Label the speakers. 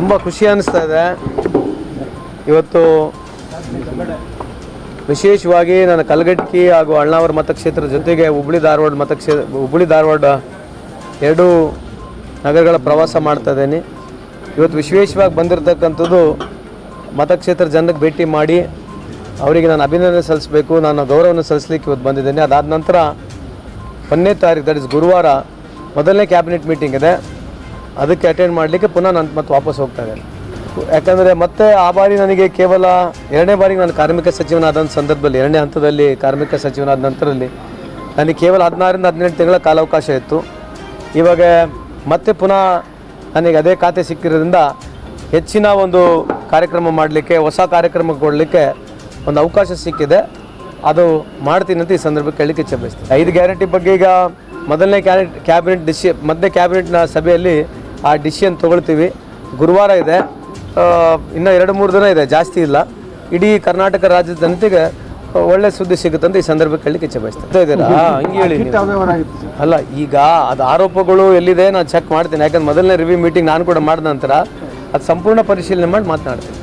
Speaker 1: ತುಂಬ ಖುಷಿ ಅನ್ನಿಸ್ತಾ ಇದೆ. ಇವತ್ತು ವಿಶೇಷವಾಗಿ ನನ್ನ ಕಲಗಟ್ಟಿ ಹಾಗೂ ಅಳ್ನಾವರ ಮತಕ್ಷೇತ್ರದ ಜೊತೆಗೆ ಹುಬ್ಳಿ ಧಾರವಾಡ ಮತಕ್ಷೇತ್ರ ಹುಬ್ಳಿ ಧಾರವಾಡ ಎರಡೂ ನಗರಗಳ ಪ್ರವಾಸ ಮಾಡ್ತಾ ಇದ್ದೀನಿ. ಇವತ್ತು ವಿಶೇಷವಾಗಿ ಬಂದಿರತಕ್ಕಂಥದ್ದು ಮತಕ್ಷೇತ್ರ ಜನಕ್ಕೆ ಭೇಟಿ ಮಾಡಿ ಅವರಿಗೆ ನಾನು ಅಭಿನಂದನೆ ಸಲ್ಲಿಸಬೇಕು ನಾನು ಗೌರವವನ್ನು ಸಲ್ಲಿಸಲಿಕ್ಕೆ ಇವತ್ತು ಬಂದಿದ್ದೇನೆ. ಅದಾದ ನಂತರ ಒಂದನೇ ತಾರೀಕು ದಟ್ ಇಸ್ ಗುರುವಾರ, ಮೊದಲನೇ ಕ್ಯಾಬಿನೆಟ್ ಮೀಟಿಂಗ್ ಇದೆ. ಅದಕ್ಕೆ ಅಟೆಂಡ್ ಮಾಡಲಿಕ್ಕೆ ಪುನಃ ನಾನು ಮತ್ತೆ ವಾಪಸ್ ಹೋಗ್ತಾ ಇದ್ದೇನೆ ಯಾಕಂದರೆ ಮತ್ತೆ ಆ ಬಾರಿ ನನಗೆ ಕೇವಲ ಎರಡನೇ ಬಾರಿಗೆ ನಾನು ಕಾರ್ಮಿಕ ಸಚಿವನಾದ ಸಂದರ್ಭದಲ್ಲಿ, ಎರಡನೇ ಹಂತದಲ್ಲಿ ಕಾರ್ಮಿಕ ಸಚಿವನಾದ ನಂತರದಲ್ಲಿ ನನಗೆ ಕೇವಲ ಹದಿನಾರರಿಂದ ಹದಿನೆಂಟು ತಿಂಗಳ ಕಾಲಾವಕಾಶ ಇತ್ತು. ಇವಾಗ ಮತ್ತೆ ಪುನಃ ನನಗೆ ಅದೇ ಖಾತೆ ಸಿಕ್ಕಿರೋದ್ರಿಂದ ಹೆಚ್ಚಿನ ಒಂದು ಕಾರ್ಯಕ್ರಮ ಮಾಡಲಿಕ್ಕೆ, ಹೊಸ ಕಾರ್ಯಕ್ರಮ ಕೊಡಲಿಕ್ಕೆ ಒಂದು ಅವಕಾಶ ಸಿಕ್ಕಿದೆ. ಅದು ಮಾಡ್ತೀನಿ ಅಂತ ಈ ಸಂದರ್ಭಕ್ಕೆ ಹೇಳಲಿಕ್ಕೆ ಇಚ್ಛೆ ಬಯಸ್ತೀನಿ. ಐದು ಗ್ಯಾರಂಟಿ ಬಗ್ಗೆ ಈಗ ಮೊದಲನೇ ಕ್ಯಾಬಿನೆಟ್ ಡಿಸಿ ಮೊದಲನೇ ಕ್ಯಾಬಿನೆಟ್ನ ಸಭೆಯಲ್ಲಿ ಆ ಡಿಸಿಷನ್ ತೊಗೊಳ್ತೀವಿ. ಗುರುವಾರ ಇದೆ. ಇನ್ನೂ ಇನ್ನು ಎರಡು ಮೂರು ದಿನ ಇದೆ. ಜಾಸ್ತಿ ಇಲ್ಲ. ಇಡೀ ಕರ್ನಾಟಕ ರಾಜ್ಯದ ಜನತೆಗೆ ಒಳ್ಳೆ ಸುದ್ದಿ ಸಿಗುತ್ತೆ ಅಂತ ಈ ಸಂದರ್ಭಕ್ಕೆ ಹೇಳಲಿಕ್ಕೆ ಇಚ್ಛೆ ಬಯಸ್ತೀನಿ. ಇದ್ದೀರಾ. ಹಂಗೆ ಹೇಳಿ. ಅಲ್ಲ ಈಗ ಅದು ಆರೋಪಗಳು ಎಲ್ಲಿದೆ ನಾನು ಚೆಕ್ ಮಾಡ್ತೀನಿ. ಯಾಕಂದ್ರೆ ಮೊದಲನೇ ರಿವ್ಯೂ ಮೀಟಿಂಗ್ ನಾನು ಕೂಡ ಮಾಡಿದ ನಂತರ ಅದು ಸಂಪೂರ್ಣ ಪರಿಶೀಲನೆ ಮಾಡಿ ಮಾತನಾಡ್ತೀನಿ.